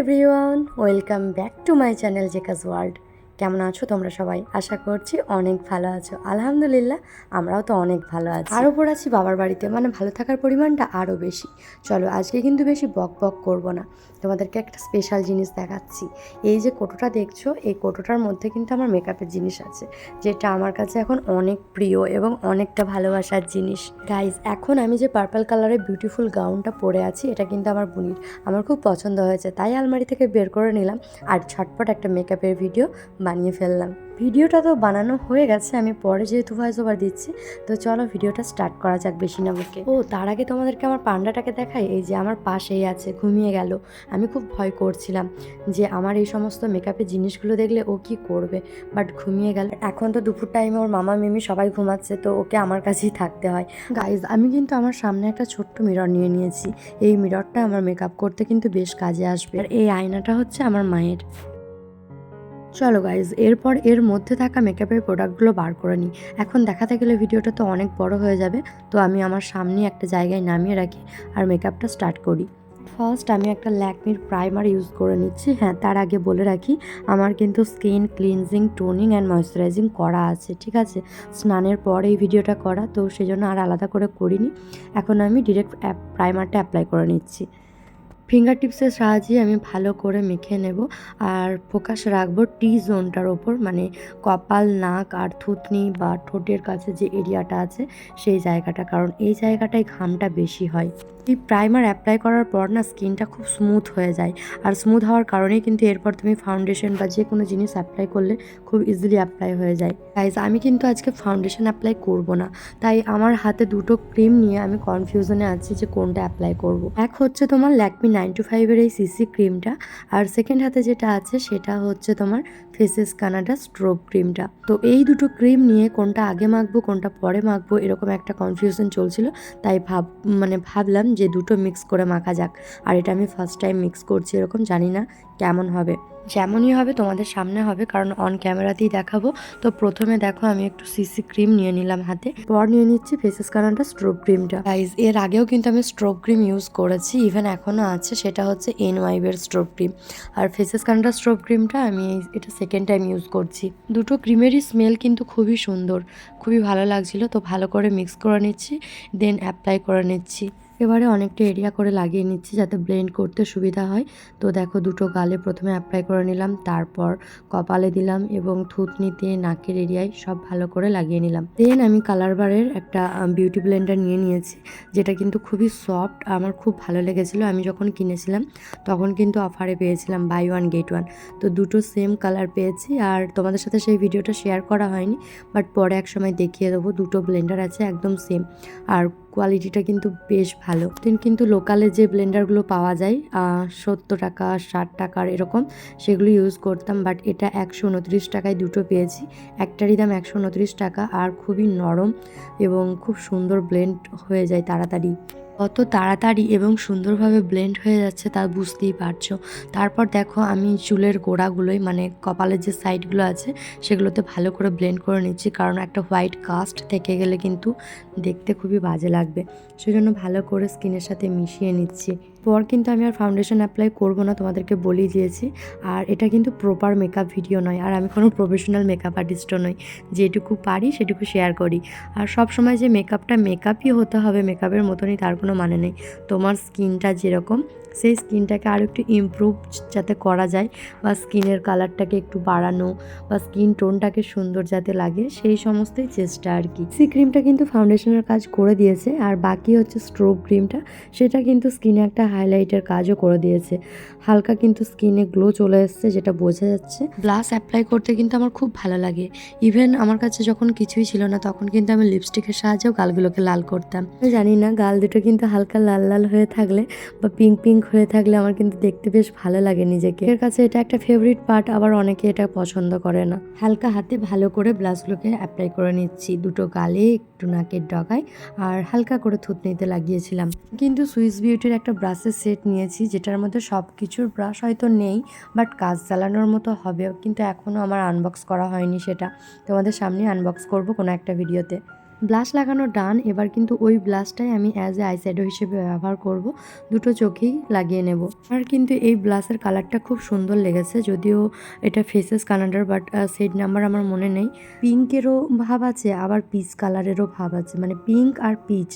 Everyone welcome back to my channel Jhakaas world কেমন আছো তোমরা সবাই? আশা করছি অনেক ভালো আছো। আলহামদুলিল্লাহ, আমরাও তো অনেক ভালো আছি। আরও ওপর আছি বাবার বাড়িতে মানে ভালো থাকার পরিমাণটা আরও বেশি। চলো, আজকে কিন্তু বেশি বক বক করব না। তোমাদেরকে একটা স্পেশাল জিনিস দেখাচ্ছি। এই যে কোটোটা দেখছ, এই কোটোটার মধ্যে কিন্তু আমার মেকআপের জিনিস আছে, যেটা আমার কাছে এখন অনেক প্রিয় এবং অনেকটা ভালোবাসার জিনিস। গাইজ এখন আমি যে পার্পল কালারের বিউটিফুল গাউনটা পরে আছি, এটা কিন্তু আমার বুনির। আমার খুব পছন্দ হয়েছে, তাই আলমারি থেকে বের করে নিলাম আর ছটপট একটা মেকআপের ভিডিও বানিয়ে ফেললাম। ভিডিওটা তো বানানো হয়ে গেছে, আমি পরে যেহেতু ভয়েস ওভার দিচ্ছি, তো চলো ভিডিওটা স্টার্ট করা যাক বেশি না বকে ও, তার আগে তোমাদেরকে আমার পান্ডাটাকে দেখাই, এই যে আমার পাশেই আছে, ঘুমিয়ে গেল। আমি খুব ভয় করছিলাম যে আমার এই সমস্ত মেকআপের জিনিসগুলো দেখলে ও কি করবে বাট ঘুমিয়ে গেল। এখন তো দুপুর টাইমে ওর মামা, মিমি সবাই ঘুমাচ্ছে, তো ওকে আমার কাছেই থাকতে হয়। গাইজ আমি কিন্তু আমার সামনে একটা ছোট্ট মিরর নিয়ে নিয়েছি। এই মিররটা আমার মেকআপ করতে কিন্তু বেশ কাজে আসবে। আর এই আয়নাটা হচ্ছে আমার মায়ের। চলো গাইজ এরপর এর মধ্যে থাকা মেকআপের প্রোডাক্টগুলো বার করে নিই। এখন দেখাতে গেলে ভিডিওটা তো অনেক বড় হয়ে যাবে, তো আমি আমার সামনে একটা জায়গায় নামিয়ে রাখি আর মেকআপটা স্টার্ট করি। ফার্স্ট আমি একটা ল্যাকমির প্রাইমার ইউজ করে নিচ্ছি। হ্যাঁ তার আগে বলে রাখি, আমার কিন্তু skin cleansing toning and moisturising করা আছে, ঠিক আছে? স্নানের পর এই ভিডিওটা করা, তো সেই জন্য আর আলাদা করে করিনি। এখন আমি ডিরেক্ট প্রাইমারটা অ্যাপ্লাই করে নিচ্ছি। ফিঙ্গার টিপসের সাহায্যে আমি ভালো করে মেখে নেব। আর ফোকাস রাখব টি জোনটার ওপর মানে কপাল, নাক আর থুতনি বা ঠোঁটের কাছে যে এরিয়াটা আছে, সেই জায়গাটা। কারণ এই জায়গাটায় ঘামটা বেশি হয়। এই প্রাইমার অ্যাপ্লাই করার পর না স্কিনটা খুব স্মুথ হয়ে যায়। আর স্মুথ হওয়ার কারণেই কিন্তু এরপর তুমি ফাউন্ডেশন বা যে কোনো জিনিস অ্যাপ্লাই করলে খুব ইজিলি অ্যাপ্লাই হয়ে যায়। গাইজ আমি কিন্তু আজকে ফাউন্ডেশন অ্যাপ্লাই করব না। তাই আমার হাতে দুটো ক্রিম নিয়ে আমি কনফিউশনে আছি যে কোনটা অ্যাপ্লাই করব। এক হচ্ছে তোমার ল্যাকমি নাইন টু ফাইভের এই সিসি ক্রিমটা আর সেকেন্ড হাতে যেটা আছে সেটা হচ্ছে তোমার ফেসেস কানাডা স্ট্রোব ক্রিমটা তো এই দুটো ক্রিম নিয়ে কোনটা আগে মাখবো, কোনটা পরে মাখবো, এরকম একটা কনফিউশন চলছিল। তাই ভাব মানে ভাবলাম যে দুটো মিক্স করে মাখা যাক। আর এটা আমি ফার্স্ট টাইম মিক্স করছি এরকম, জানি না কেমন হবে। যেমনই হবে তোমাদের সামনে হবে, কারণ অন ক্যামেরা ক্যামেরাতেই দেখাবো। তো প্রথমে দেখো আমি একটু সিসি ক্রিম নিয়ে নিলাম হাতে। পর নিয়ে নিচ্ছি ফেসেস কানাডা স্ট্রোব ক্রিমটা গাইজ এর আগেও কিন্তু আমি স্ট্রোব ক্রিম ইউজ করেছি ইভেন এখনও আছে, সেটা হচ্ছে এন ওয়াইভের স্ট্রোব ক্রিম আর ফেসেস কানাডা স্ট্রোব ক্রিমটা আমি এটা সেকেন্ড টাইম ইউজ করছি। দুটো ক্রিমেরই স্মেল কিন্তু খুবই সুন্দর, খুবই ভালো লাগছিল, তো ভালো করে মিক্স করে নিচ্ছি দেন অ্যাপ্লাই করে নিচ্ছি। এবারে অনেকটা এরিয়া করে লাগিয়ে নিচ্ছি যাতে ব্লেন্ড করতে সুবিধা হয়। তো দেখো দুটো গালে প্রথমে অ্যাপ্লাই করে নিলাম, তারপর কপালে দিলাম এবং থুতনিতে নাকের এরিয়ায় সব ভালো করে লাগিয়ে নিলাম। দেন আমি কালার বারের একটা বিউটি ব্লেন্ডার নিয়ে নিয়েছি, যেটা কিন্তু খুবই সফট আমার খুব ভালো লেগেছিলো। আমি যখন কিনেছিলাম, তখন কিন্তু অফারে পেয়েছিলাম বাই ওয়ান গেট ওয়ান তো দুটো সেম কালার পেয়েছি আর তোমাদের সাথে সেই ভিডিওটা শেয়ার করা হয়নি বাট পরে এক সময় দেখিয়ে দেবো। দুটো ব্লেন্ডার আছে, একদম সেম আর কোয়ালিটিটা কিন্তু বেশ ভালো। দেন কিন্তু লোকালে যে ব্লেন্ডারগুলো পাওয়া যায় সত্তর টাকা, ষাট টাকার এরকম, সেগুলো ইউজ করতাম বাট এটা একশো উনত্রিশ টাকায় দুটো পেয়েছি। একটারই দাম একশো উনত্রিশ টাকা, আর খুবই নরম এবং খুব সুন্দর ব্লেন্ড হয়ে যায় তাড়াতাড়ি। কত তাড়াতাড়ি এবং সুন্দরভাবে ব্লেন্ড হয়ে যাচ্ছে তা বুঝতেই পারছ। তারপর দেখো আমি চুলের গোড়াগুলোই মানে কপালের যে সাইডগুলো আছে, সেগুলোতে ভালো করে ব্লেন্ড করে নিচ্ছি, কারণ একটা হোয়াইট কাস্ট থেকে গেলে কিন্তু দেখতে খুবই বাজে লাগবে। সেজন্য ভালো করে স্কিনের সাথে মিশিয়ে নিচ্ছি। পর কিন্তু আমি আর ফাউন্ডেশন অ্যাপ্লাই করব না, তোমাদেরকে বলেই দিয়েছি। আর এটা কিন্তু প্রপার মেকআপ ভিডিও নয়, আর আমি কোনো প্রফেশনাল মেকআপ আর্টিস্টও নই। যেটুকু পারি সেটুকু শেয়ার করি। আর সব সময় যে মেকআপটা মেকআপই হতে হবে মেকআপের মতনই তার কোনো মানে নেই। তোমার স্কিনটা যেরকম সেই স্কিনটাকে আরও একটু ইমপ্রুভ যাতে করা যায় বা স্কিনের কালারটাকে একটু বাড়ানো বা স্কিন টোনটাকে সুন্দর যাতে লাগে, সেই সমস্তই চেষ্টা আর কি। সি ক্রিমটা কিন্তু ফাউন্ডেশনের কাজ করে দিয়েছে আর বাকি হচ্ছে স্ট্রোব ক্রিমটা, সেটা কিন্তু স্কিনে একটা হাইলাইটের কাজও করে দিয়েছে। হালকা কিন্তু স্কিনে গ্লো চলে এসছে যেটা বোঝা যাচ্ছে। ব্লাশ অ্যাপ্লাই করতে কিন্তু আমার খুব ভালো লাগে। ইভেন আমার কাছে যখন কিছুই ছিল না, তখন কিন্তু আমি লিপস্টিকের সাহায্যেও গালগুলোকে লাল করতাম। জানি না, গাল দুটো কিন্তু হালকা লাল লাল হয়ে থাকলে বা পিঙ্ক পিঙ্ক হয়ে থাকলে আমার কিন্তু দেখতে বেশ ভালো লাগে নিজেকে। এর কাছে এটা একটা ফেভারিট পার্ট আবার অনেকে এটা পছন্দ করে না। হালকা হাতে ভালো করে ব্লাশগুলোকে অ্যাপ্লাই করে নিচ্ছি। দুটো গালে, একটু নাকের ডগায়, আর হালকা করে থুতনিতে লাগিয়েছিলাম। কিন্তু সুইস বিউটির একটা ব্রাশের সেট নিয়েছি, যেটার মধ্যে সব কিছুর ব্রাশ হয়তো নেই বাট কাজ চালানোর মতো হবে কিন্তু এখনও আমার আনবক্স করা হয়নি সেটা। তোমাদের সামনে আনবক্স করব কোনো একটা ভিডিওতে ব্লাশ লাগানো ডান, এবার কিন্তু ওই ব্লাশটাই আমি অ্যাজ এ আইশ্যাডো হিসেবে ব্যবহার করব। দুটো চোখেই লাগিয়ে নেব। আর কিন্তু এই ব্লাশের কালারটা খুব সুন্দর লেগেছে, যদিও এটা ফেসেস কানাডার বাট সেট নাম্বার আমার মনে নেই। পিঙ্কেরও ভাব আছে, আবার পিচ কালারেরও ভাব আছে। মানে পিঙ্ক আর পিচ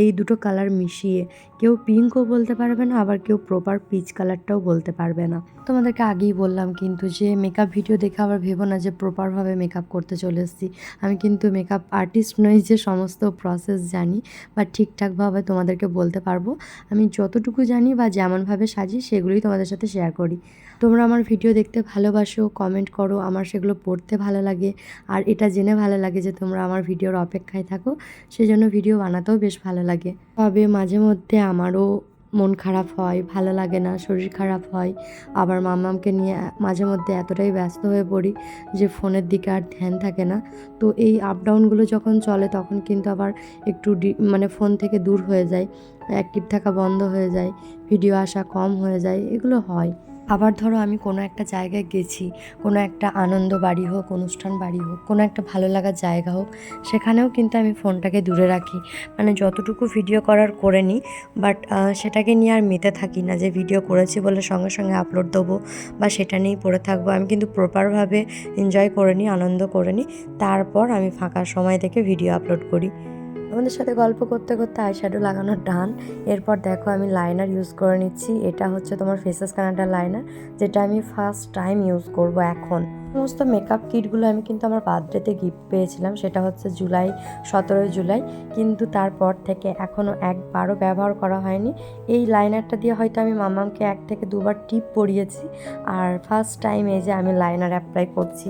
এই দুটো কালার মিশিয়ে। কেউ পিঙ্কও বলতে পারবে না, আবার কেউ প্রপার পিচ কালারটাও বলতে পারবে না। তোমাদেরকে আগেই বললাম কিন্তু যে মেকআপ ভিডিও দেখে আবার ভেবো না যে প্রপারভাবে মেকআপ করতে চলে এসেছি। আমি কিন্তু মেকআপ আর্টিস্ট নই যে সমস্ত প্রসেস জানি বা ঠিকঠাকভাবে তোমাদেরকে বলতে পারব, আমি যতটুকু জানি বা যেমনভাবে সাজি সেগুলোই তোমাদের সাথে শেয়ার করি। তোমরা আমার ভিডিও দেখতে ভালোবাসো কমেন্ট করো, আমার সেগুলো পড়তে ভালো লাগে, আর এটা জেনে ভালো লাগে যে তোমরা আমার ভিডিওর অপেক্ষায় থাকো সেই জন্য ভিডিও বানাতেও বেশ ভালো লাগে। তবে মাঝে মধ্যে আমারও মন খারাপ হয়, ভালো লাগে না, শরীর খারাপ হয়। আবার মামামকে নিয়ে মাঝে মধ্যে এতটাই ব্যস্ত হয়ে পড়ি যে ফোনের দিকে আর ধ্যান থাকে না। তো এই আপ ডাউনগুলো যখন চলে তখন কিন্তু আবার একটু মানে ফোন থেকে দূর হয়ে যায়, অ্যাক্টিভ থাকা বন্ধ হয়ে যায়, ভিডিও আসা কম হয়ে যায়, এগুলো হয়। আবার ধরো আমি কোনো একটা জায়গায় গেছি, কোনো একটা আনন্দ বাড়ি হোক, অনুষ্ঠান বাড়ি হোক, কোনো একটা ভালো লাগার জায়গা হোক, সেখানেও কিন্তু আমি ফোনটাকে দূরে রাখি। মানে যতটুকু ভিডিও করার করে নিই, বাট সেটাকে নিয়ে আর মেতে থাকি না যে ভিডিও করেছি বলে সঙ্গে সঙ্গে আপলোড দেবো বা সেটা নিয়েই পড়ে থাকব। আমি কিন্তু প্রপারভাবে এনজয় করে নিই, আনন্দ করে নিই, তারপর আমি ফাঁকা সময় থেকে ভিডিও আপলোড করি। আমাদের সাথে গল্প করতে করতে আই আইশ্যাডো লাগানোর ডান এরপর দেখো আমি লাইনার ইউজ করে নিচ্ছি। এটা হচ্ছে তোমার ফেসেস কানাডা লাইনার যেটা আমি ফার্স্ট টাইম ইউজ করব এখন। সমস্ত মেকআপ কিটগুলো আমি কিন্তু আমার বার্থডেতে গিফট পেয়েছিলাম, সেটা হচ্ছে জুলাই, সতেরোই জুলাই। কিন্তু তারপর থেকে এখনও একবারও ব্যবহার করা হয়নি। এই লাইনারটা দিয়ে হয়তো আমি মামামকে এক থেকে দুবার টিপ পরিয়েছি। আর ফার্স্ট টাইম এই যে আমি লাইনার অ্যাপ্লাই করছি।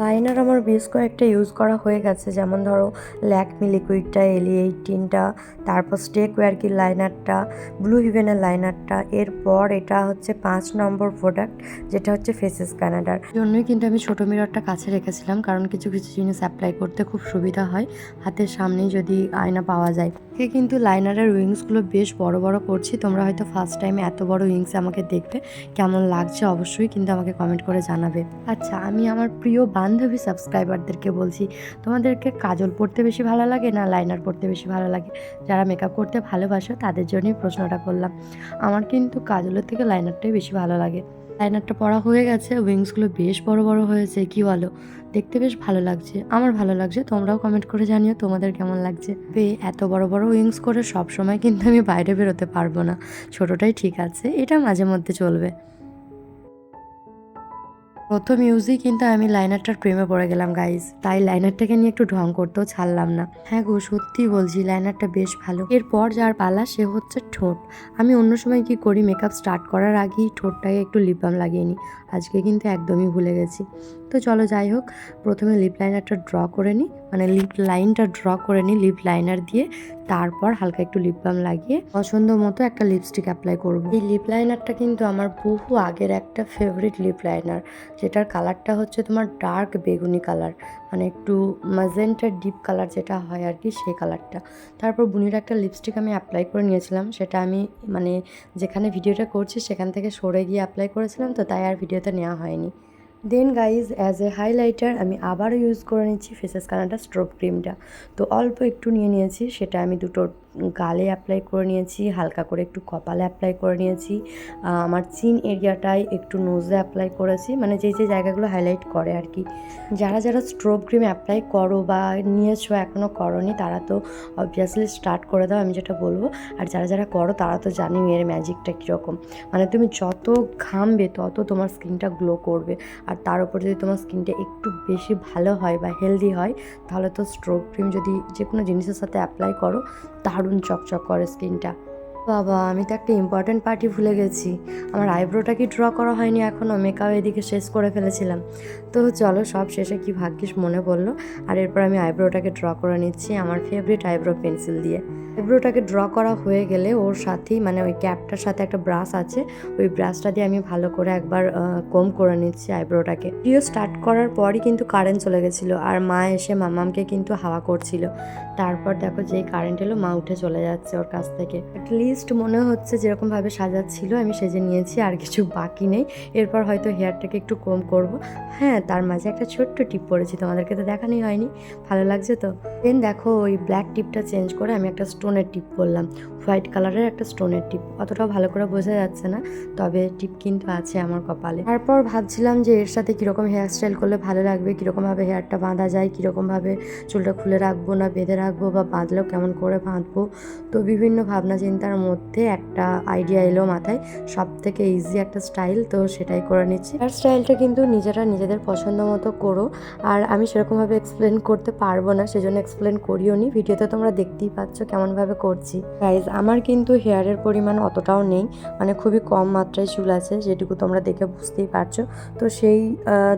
লাইনার আমার বেশ কয়েকটা ইউজ করা হয়ে গেছে। যেমন ধরো, ল্যাকমি লিকুইডটা, এলি এইটিনটা, তারপর স্টেক ওয়ার্কি লাইনারটা, ব্লু হিভেনের লাইনারটা, এরপর এটা হচ্ছে পাঁচ নম্বর প্রোডাক্ট যেটা হচ্ছে ফেসেস কানাডার জন্যই কিন্তু আমি ছোটো মিররটা কাছে রেখেছিলাম, কারণ কিছু কিছু জিনিস অ্যাপ্লাই করতে খুব সুবিধা হয়, হাতের সামনেই যদি আয়না পাওয়া যায়। এ কিন্তু লাইনারের উইংসগুলো বেশ বড় বড় করছি, তোমরা হয়তো ফার্স্ট টাইমে এত বড় উইংস আমাকে দেখবে কেমন লাগছে অবশ্যই কিন্তু আমাকে কমেন্ট করে জানাবে। আচ্ছা আমি আমার প্রিয় বান্ধবী সাবস্ক্রাইবারদেরকে বলছি, তোমাদেরকে কাজল পড়তে বেশি ভালো লাগে না লাইনার পড়তে বেশি ভালো লাগে? যারা মেকআপ করতে ভালোবাসো, তাদের জন্যই প্রশ্নটা করলাম। আমার কিন্তু কাজলের থেকে লাইনারটাই বেশি ভালো লাগে। লাইনারটা পড়া হয়ে গেছে উইংসগুলো বেশ বড় বড় হয়েছে, কি বলো? দেখতে বেশ ভালো লাগছে, আমার ভালো লাগছে, তোমরাও কমেন্ট করে জানিও তোমাদের কেমন লাগছে। বে, এত বড় বড় উইংস করে সব সময় কিন্তু আমি বাইরে বেরোতে পারব না। ছোটোটাই ঠিক আছে, এটা মাঝে মধ্যে চলবে। প্রথম ইউজেই কিন্তু আমি লাইনারটার প্রেমে পড়ে গেলাম গাইজ তাই লাইনারটাকে নিয়ে একটু ঢং করতেও ছাড়লাম না। হ্যাঁ গো, সত্যি বলছি লাইনারটা বেশ ভালো। এরপর যার পালা, সে হচ্ছে ঠোঁট। আমি অন্য সময় কি করি মেকআপ স্টার্ট করার আগেই ঠোঁটটাকে একটু লিপ বাম লাগিয়ে নিই। আজকে কিন্তু একদমই ভুলে গেছি। তো চলো যাই হোক, প্রথমে লিপ লাইনারটা ড্র করে নিই। মানে লিপ লাইনটা ড্র করে নিই লিপ লাইনার দিয়ে। তারপর হালকা একটু লিপ বাম লাগিয়ে পছন্দ মতো একটা লিপস্টিক অ্যাপ্লাই করব। এই লিপ লাইনারটা কিন্তু আমার বহু আগের একটা ফেভারিট লিপ লাইনার যেটার কালারটা হচ্ছে তোমার ডার্ক বেগুনি কালার মানে একটু মাজেন্টার ডিপ কালার যেটা হয় আর কি, সেই কালারটা তারপর বুনির একটা লিপস্টিক আমি অ্যাপ্লাই করে নিয়েছিলাম, সেটা আমি মানে যেখানে ভিডিওটা করছি, সেখান থেকে সরে গিয়ে অ্যাপ্লাই করেছিলাম, তো তাই আর ভিডিওতে নেওয়া হয়নি। Then guys as a highlighter আমি আবারও ইউজ করে নিচ্ছি ফেসেস কানাডা স্ট্রোব ক্রিমটা তো অল্প একটু নিয়ে নিয়েছি, সেটা আমি দুটো গালে অ্যাপ্লাই করে নিয়েছি, হালকা করে একটু কপালে অ্যাপ্লাই করে নিয়েছি। আমার চিন এরিয়াটায় একটু নোজে অ্যাপ্লাই করেছি মানে যে যে জায়গাগুলো হাইলাইট করে আর কি যারা যারা স্ট্রোব ক্রিম অ্যাপ্লাই করো বা নিয়েছো এখনও করনি, তারা তো অবভিয়াসলি স্টার্ট করে দাও, আমি যেটা বলব। আর যারা যারা করো, তারা তো জানি এর ম্যাজিকটা কীরকম। মানে তুমি যত ঘামবে, তত তোমার স্কিনটা গ্লো করবে। আর তার উপর যদি তোমার স্কিনটা একটু বেশি ভালো হয় বা হেলদি হয়, তাহলে তো স্ট্রোব ক্রিম যদি যে কোনো জিনিসের সাথে অ্যাপ্লাই করো দারুণ চকচক করে স্কিনটা। বাবা, আমি তো একটা ইম্পর্ট্যান্ট পার্টি ভুলে গেছি। আমার আইব্রোটা কি ড্র করা হয়নি এখনও মেকআপ এদিকে শেষ করে ফেলেছিলাম। তো চলো, সব শেষে কি ভাগ্যিস মনে পড়ল। আর এরপর আমি আইব্রোটাকে ড্র করে নিচ্ছি আমার ফেভারিট আইব্রো পেন্সিল দিয়ে। আইব্রোটাকে ড্র করা হয়ে গেলে ওর সাথেই মানে ওই ক্যাপটার সাথে একটা ব্রাশ আছে। ওই ব্রাশটা দিয়ে আমি ভালো করে একবার কম করে নিচ্ছি আইব্রোটাকে ভিডিও স্টার্ট করার পরই কিন্তু কারেন্ট চলে গেছিল আর মা এসে মামামকে কিন্তু হাওয়া করছিল। তারপর দেখো যেই কারেন্ট এলো, মা উঠে চলে যাচ্ছে ওর কাছ থেকে। লিস্ট মনে হচ্ছে যেরকমভাবে সাজাচ্ছিল, আমি সেজে নিয়েছি, আর কিছু বাকি নেই। এরপর হয়তো হেয়ারটাকে একটু কম করব। হ্যাঁ তার মাঝে একটা ছোট্ট টিপ পরেছি তোমাদেরকে তো দেখানোই হয়নি। ভালো লাগছে তো? দেন দেখো ওই ব্ল্যাক টিপটা চেঞ্জ করে আমি একটা স্টোনের টিপ পরলাম হোয়াইট কালারের একটা স্টোনের টিপ অতটাও ভালো করে বোঝা যাচ্ছে না, তবে টিপ কিন্তু আছে আমার কপালে। তারপর ভাবছিলাম যে এর সাথে কীরকম হেয়ার স্টাইল করলে ভালো লাগবে, কীরকমভাবে হেয়ারটা বাঁধা যায়, কীরকমভাবে চুলটা খুলে রাখব না, বেঁধে রাখব বা বাঁধলেও কেমন করে বাঁধবো? তো বিভিন্ন ভাবনা চিন্তার মধ্যে একটা আইডিয়া এলো মাথায় সব থেকে ইজি একটা স্টাইল তো সেটাই করে নিচ্ছি। হেয়ার স্টাইলটা কিন্তু নিজেরা নিজেদের পছন্দ মতো করো, আর আমি সেরকমভাবে এক্সপ্লেন করতে পারব না, সেজন্য এক্সপ্লেন করিও নি ভিডিওতে তোমরা দেখতেই পাচ্ছ কেমনভাবে করছি। গাইজ আমার কিন্তু হেয়ারের পরিমাণ অতটাও নেই। মানে খুবই কম মাত্রায় চুল আছে, যেটুকু তোমরা দেখে বুঝতেই পারছ। তো সেই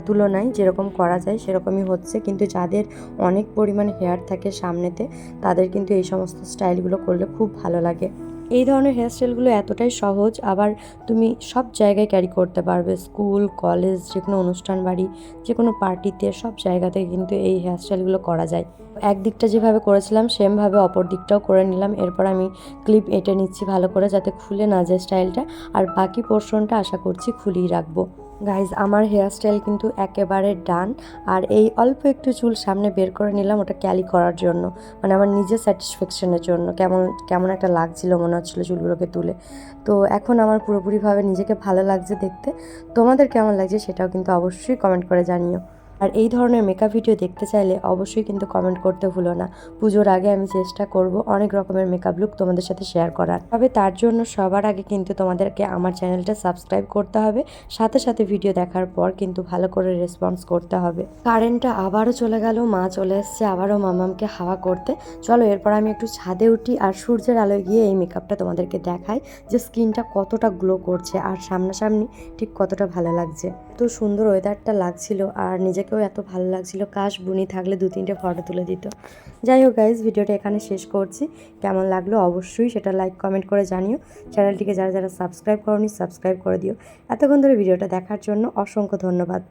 তুলনায় যেরকম করা যায় সেরকমই হচ্ছে। কিন্তু যাদের অনেক পরিমাণ হেয়ার থাকে সামনেতে, তাদের কিন্তু এই সমস্ত স্টাইলগুলো করলে খুব ভালো লাগে। এই ধরনের হেয়ারস্টাইলগুলো এতটাই সহজ, আবার তুমি সব জায়গায় ক্যারি করতে পারবে। স্কুল কলেজ যে কোনো অনুষ্ঠান বাড়ি যে কোনো পার্টিতে সব জায়গাতে কিন্তু এই হেয়ারস্টাইলগুলো করা যায়। একদিকটা যেভাবে করেছিলাম, সেমভাবে অপর দিকটাও করে নিলাম। এরপর আমি ক্লিপ এঁটে নিচ্ছি ভালো করে যাতে খুলে না যায় স্টাইলটা আর বাকি পোর্শনটা আশা করছি খুলেই রাখব। গাইজ আমার হেয়ার স্টাইল কিন্তু একেবারে ডান আর এই অল্প একটু চুল সামনে বের করে নিলাম ওটা ক্যালি করার জন্য মানে আমার নিজের স্যাটিসফ্যাকশনের জন্য। কেমন কেমন একটা লাগছিল, মনে হচ্ছিল চুলগুলোকে তুলে। তো এখন আমার পুরোপুরিভাবে নিজেকে ভালো লাগছে দেখতে। তোমাদের কেমন লাগছে সেটাও কিন্তু অবশ্যই কমেন্ট করে জানিও। আর এই ধরনের মেকআপ ভিডিও দেখতে চাইলে অবশ্যই কিন্তু কমেন্ট করতে ভুলো না। পুজোর আগে আমি চেষ্টা করব অনেক রকমের মেকআপ লুক তোমাদের সাথে শেয়ার করার। তবে তার জন্য সবার আগে কিন্তু তোমাদেরকে আমার চ্যানেলটা সাবস্ক্রাইব করতে হবে, সাথে সাথে ভিডিও দেখার পর কিন্তু ভালো করে রেসপন্স করতে হবে। কারেন্টটা আবারও চলে গেল, মা চলে এসছে আবারও মামামকে হাওয়া করতে। চলো এরপর আমি একটু ছাদে উঠি আর সূর্যের আলোয় গিয়ে এই মেকআপটা তোমাদেরকে দেখাই যে স্কিনটা কতটা গ্লো করছে আর সামনাসামনি ঠিক কতটা ভালো লাগছে। তো সুন্দর ওয়েদারটা লাগছিল আর নিজেকেও এত ভালো লাগছিল। কাশ বুনি থাকলে দু তিনটে ফটো তুলে দিত। যাই হোক গাইজ ভিডিওটা এখানে শেষ করছি। কেমন লাগল অবশ্যই সেটা লাইক কমেন্ট করে জানিও। চ্যানেলটিকে যারা যারা সাবস্ক্রাইব করনি সাবস্ক্রাইব করে দিও। এতক্ষণ ধরে ভিডিওটা দেখার জন্য অসংখ্য ধন্যবাদ।